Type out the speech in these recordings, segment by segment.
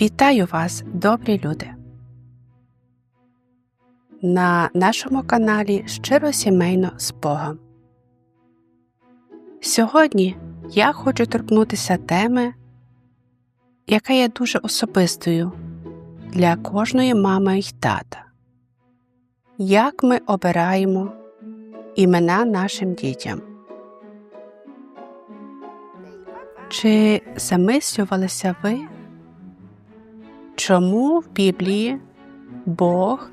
Вітаю вас, добрі люди! На нашому каналі Щиро сімейно з Богом. Сьогодні я хочу торкнутися теми, яка є дуже особистою для кожної мами й тата. Як ми обираємо імена нашим дітям? Чи замислювалися ви? Чому в Біблії Бог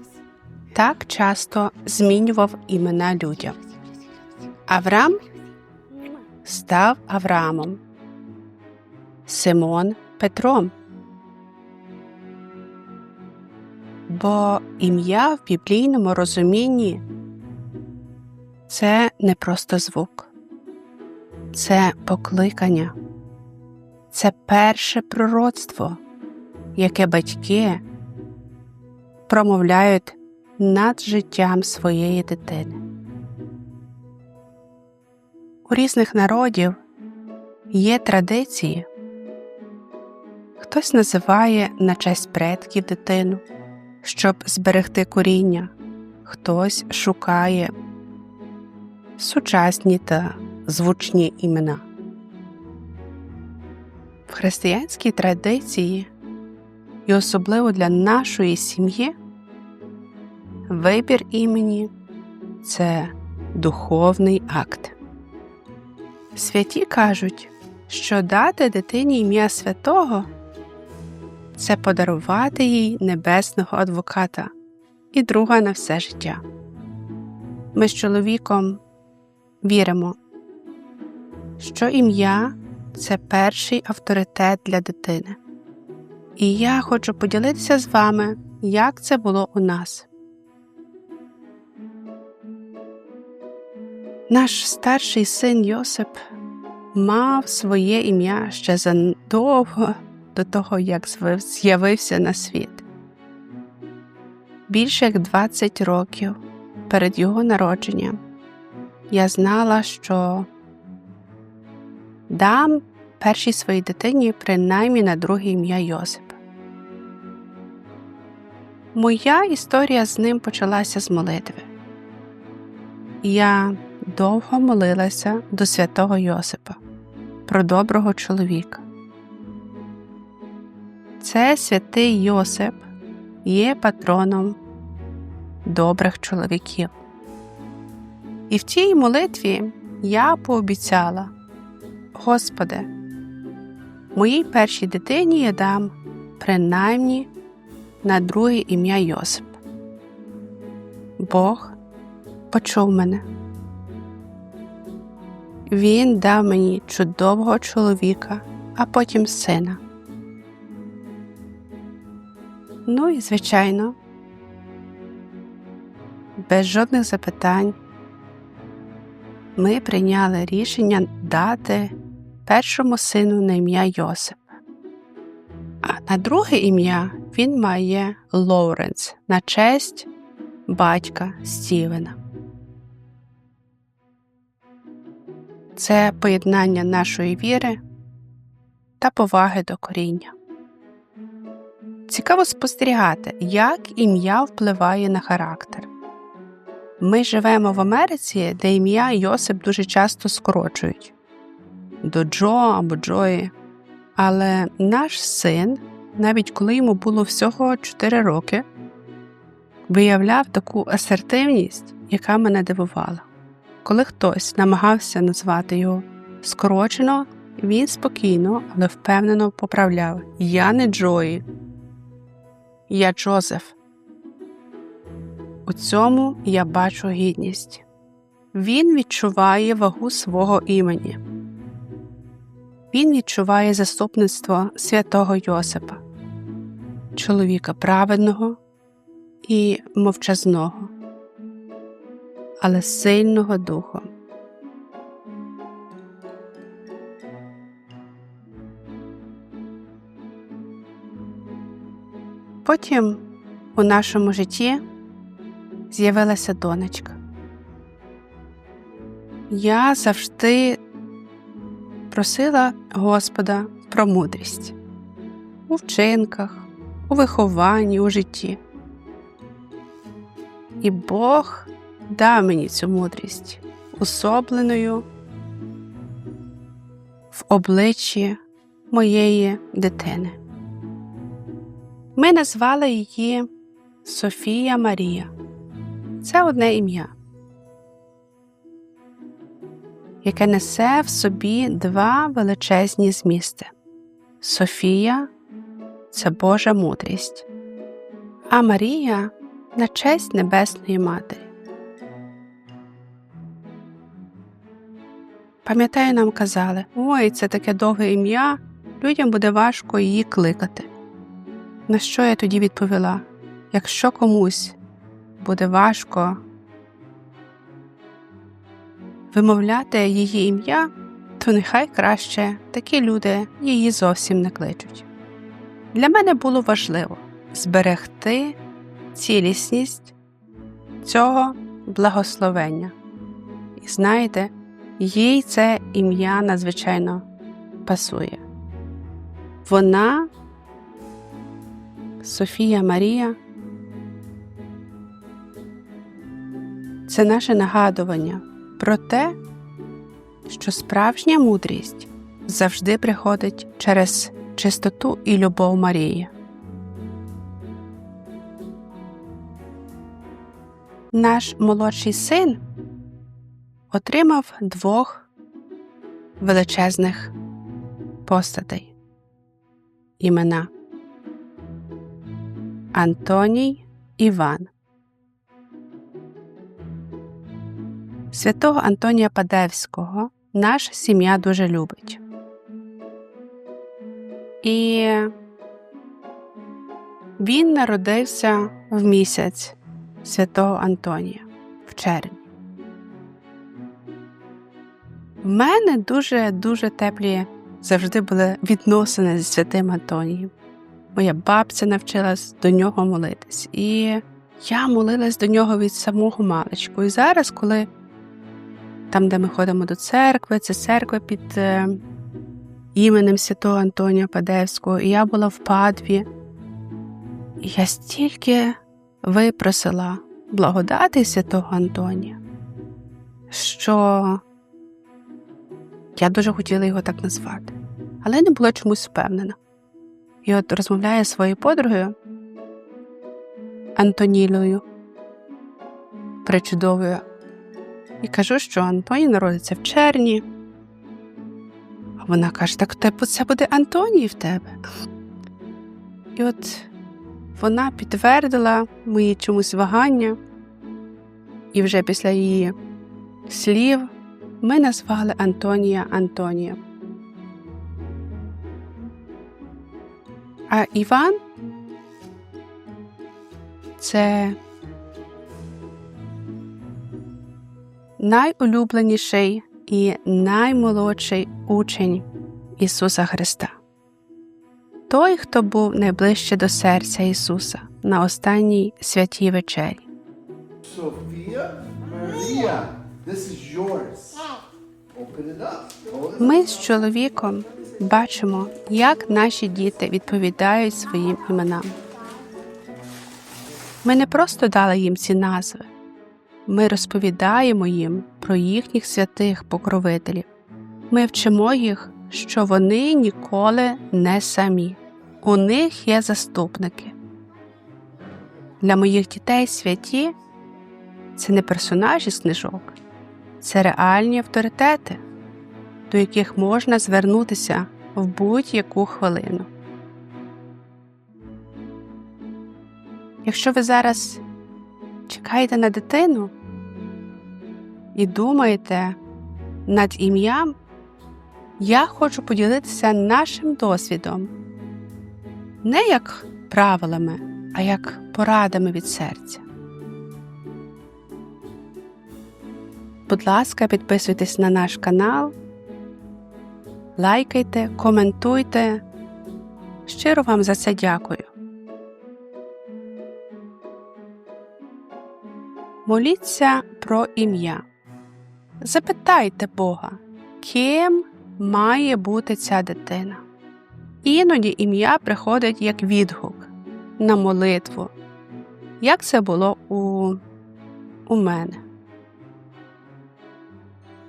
так часто змінював імена людям? Авраам став Авраамом, Симон Петром. Бо ім'я в біблійному розумінні це не просто звук, це покликання, це перше пророцтво яке батьки промовляють над життям своєї дитини. У різних народів є традиції. Хтось називає на честь предків дитину, щоб зберегти коріння, хтось шукає сучасні та звучні імена. В християнській традиції і особливо для нашої сім'ї, вибір імені це духовний акт. Святі кажуть, що дати дитині ім'я святого це подарувати їй небесного адвоката і друга на все життя. Ми з чоловіком віримо, що ім'я це перший авторитет для дитини. І я хочу поділитися з вами, як це було у нас. Наш старший син Йосип мав своє ім'я ще задовго до того, як з'явився на світ. Більше як 20 років перед його народженням я знала, що дам першій своїй дитині принаймні на друге ім'я Йосип. Моя історія з ним почалася з молитви. Я довго молилася до святого Йосипа про доброго чоловіка. Це святий Йосип є патроном добрих чоловіків. І в цій молитві я пообіцяла, Господи, моїй першій дитині я дам принаймні на друге ім'я Йосип. Бог почув мене. Він дав мені чудового чоловіка, а потім сина. Ну і, звичайно, без жодних запитань ми прийняли рішення дати першому сину на ім'я Йосип. А на друге ім'я він має Лоуренс на честь батька Стівена. Це поєднання нашої віри та поваги до коріння. Цікаво спостерігати, як ім'я впливає на характер. Ми живемо в Америці, де ім'я Йосип дуже часто скорочують до Джо або Джої. Але наш син, навіть коли йому було всього 4 роки, виявляв таку асертивність, яка мене дивувала. Коли хтось намагався назвати його скорочено, він спокійно, але впевнено поправляв Я не Джої, я Джозеф. У цьому я бачу гідність. Він відчуває вагу свого імені він відчуває заступництво святого Йосипа, чоловіка праведного і мовчазного, але сильного духом. Потім у нашому житті з'явилася донечка. Я завжди просила Господа про мудрість. у вчинках, у вихованні, у житті. І Бог дав мені цю мудрість, особленою в обличчі моєї дитини. Ми назвали її Софія Марія. Це одне ім'я, яке несе в собі два величезні змісти. Софія це Божа мудрість, а Марія на честь Небесної Матері. Пам'ятаю, нам казали, ой, це таке довге ім'я, людям буде важко її кликати. На що я тоді відповіла? Якщо комусь буде важко вимовляти її ім'я, то нехай краще такі люди її зовсім не кличуть. Для мене було важливо зберегти цілісність цього благословення. І знаєте, їй це ім'я надзвичайно пасує. Вона, Софія Марія, це наше нагадування про те, що справжня мудрість завжди приходить через чистоту і любов Марії. Наш молодший син отримав двох величезних постатей імена Антоній Іван. Святого Антонія Падевського наша сім'я дуже любить. І він народився в місяць святого Антонія в червні. В мене дуже-дуже теплі завжди були відносини зі святим Антонієм. Моя бабця навчилась до нього молитись, і я молилась до нього від самого маличку. І зараз, коли там, де ми ходимо до церкви, це церква під е, іменем святого Антонія Падевського, і я була в падві, і я стільки випросила благодати святого Антонія, що я дуже хотіла його так назвати, але не була чомусь впевнена. І от розмовляю зі своєю подругою Антонілою, причудовою, і кажу, що Антоній народиться в червні. А вона каже: так це буде Антоній в тебе. І от вона підтвердила мої чомусь вагання, і вже після її слів ми назвали Антонія Антонієм. А Іван це найулюбленіший і наймолодший учень Ісуса Христа. Той, хто був найближче до серця Ісуса на останній святій вечері. Sophia Maria, this is yours. Ми з чоловіком бачимо, як наші діти відповідають своїм іменам. Ми не просто дали їм ці назви, ми розповідаємо їм про їхніх святих покровителів. Ми вчимо їх, що вони ніколи не самі, у них є заступники. Для моїх дітей святі це не персонажі з книжок, це реальні авторитети, до яких можна звернутися в будь-яку хвилину. Якщо ви зараз чекаєте на дитину і думаєте над ім'ям, я хочу поділитися нашим досвідом не як правилами, а як порадами від серця. Будь ласка, підписуйтесь на наш канал, лайкайте, коментуйте. Щиро вам за це дякую. Моліться про ім'я. Запитайте Бога, ким має бути ця дитина. Іноді ім'я приходить як відгук на молитву, як це було у, у мене.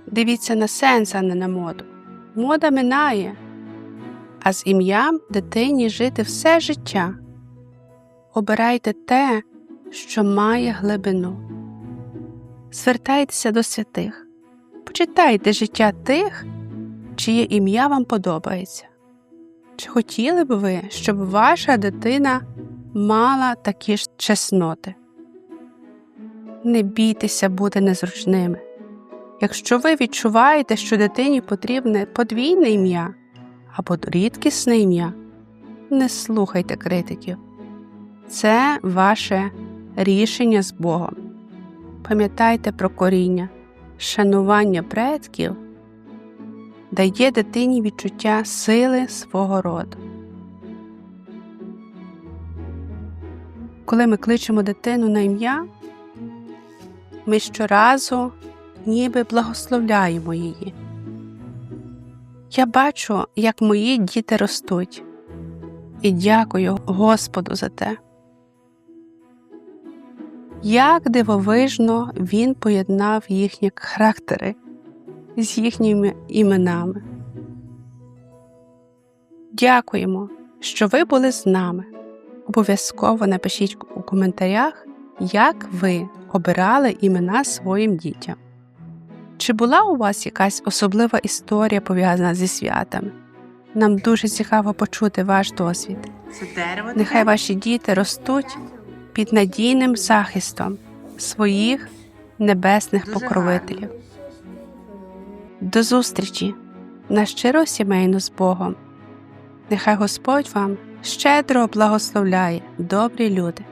Дивіться на сенс, а не на моду. Мода минає, а з ім'ям дитині жити все життя. Обирайте те, що має глибину. Звертайтеся до святих, почитайте життя тих, чиє ім'я вам подобається. Чи хотіли б ви, щоб ваша дитина мала такі ж чесноти? Не бійтеся бути незручними. Якщо ви відчуваєте, що дитині потрібне подвійне ім'я або рідкісне ім'я, не слухайте критиків. Це ваше рішення з Богом. Пам'ятайте про коріння, шанування предків дає дитині відчуття сили свого роду. Коли ми кличемо дитину на ім'я, ми щоразу ніби благословляємо її. Я бачу, як мої діти ростуть, і дякую Господу за те. Як дивовижно він поєднав їхні характери з їхніми іменами. Дякуємо, що ви були з нами. Обов'язково напишіть у коментарях, як ви обирали імена своїм дітям. Чи була у вас якась особлива історія пов'язана зі святами? Нам дуже цікаво почути ваш досвід. Нехай ваші діти ростуть під надійним захистом своїх небесних покровителів. До зустрічі на щиро сімейну з Богом. Нехай Господь вам щедро благословляє, добрі люди.